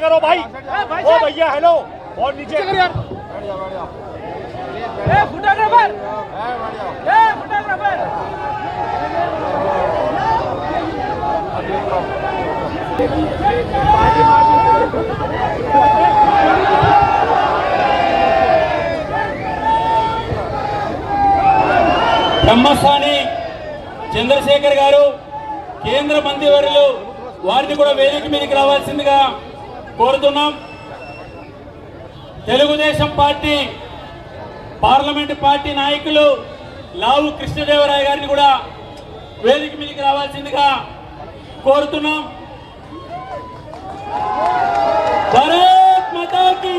करो भाई ओ भैया हेलो और नीचे फोटोग्राफर ए फोटोग्राफर బ్రహ్మస్థాని చంద్రశేఖర్ గారు కేంద్ర మంత్రివర్యులు వారిని కూడా వేదిక మీదకి రావాల్సిందిగా కోరుతున్నాం. తెలుగుదేశం పార్టీ పార్లమెంట్ పార్టీ నాయకులు లావు కృష్ణదేవరాయ గారిని కూడా వేదిక మీదకి రావాల్సిందిగా కోరుతున్నాం. భారత్ మాతాకి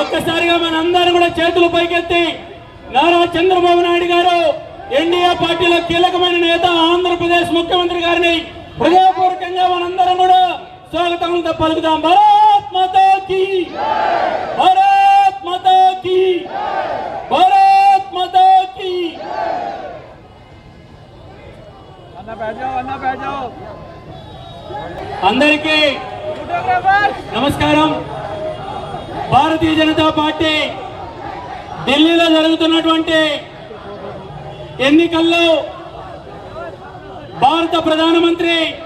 ఒక్కసారిగా మనందరం కూడా చేతులు పైకెత్తి నారా చంద్రబాబు నాయుడు గారు ఎన్డీఏ పార్టీలో కీలకమైన నేత ఆంధ్రప్రదేశ్ ముఖ్యమంత్రి గారిని హృదయపూర్వకంగా మనందరం స్వాగతంగా పలుకుదాం. భారత్ మాతాకి. భారత్ మాతాకి. భారత్ మాతాకి. అందరికీ నమస్కారం. భారతీయ జనతా పార్టీ ఢిల్లీలో జరుగుతున్నటువంటి ఎన్నికల్లో భారత ప్రధానమంత్రి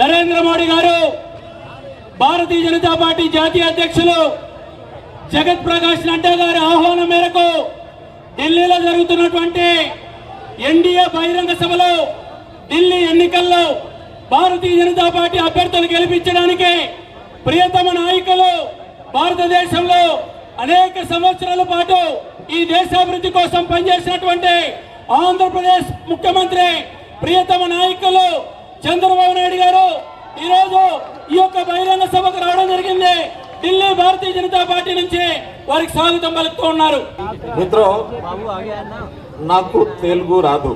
నరేంద్ర మోడీ గారు భారతీయ జనతా పార్టీ జాతీయ అధ్యక్షులు జగత్ ప్రకాష్ నడ్డా గారి ఆహ్వానం మేరకు ఢిల్లీలో జరుగుతున్నటువంటి ఎన్డీఏ బహిరంగ సభలో ఢిల్లీ ఎన్నికల్లో భారతీయ జనతా పార్టీ అభ్యర్థులు గెలిపించడానికి ప్రియతమ నాయకులు భారతదేశంలో అనేక సంవత్సరాల పాటు ఈ దేశాభివృద్ధి కోసం పనిచేసినటువంటి ఆంధ్రప్రదేశ్ ముఖ్యమంత్రి ప్రియతమ నాయకులు చంద్రబాబు నాయుడు గారు ఈ ఈ యొక్క బహిరంగ సభకు రావడం జరిగింది. ఢిల్లీ భారతీయ జనతా పార్టీ నుంచి వారికి స్వాగతం పలుకుతూ ఉన్నారు. మిత్రో నాకు తెలుగు రాదు.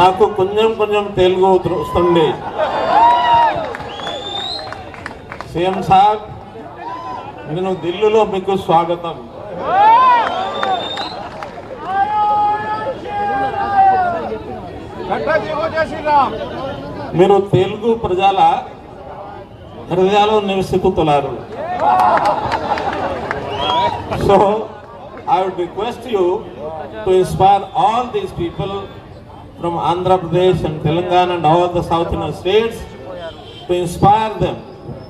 నాకు కొంచెం కొంచెం తెలుగు వస్తుంది. సీఎం సాబ్ నేను ఢిల్లీలో మీకు స్వాగతం. మీరు తెలుగు ప్రజల హృదయాలు నివసిపుతున్నారు so I would request you to inspire all these people from Andhra Pradesh and Telangana and all the southern states to inspire them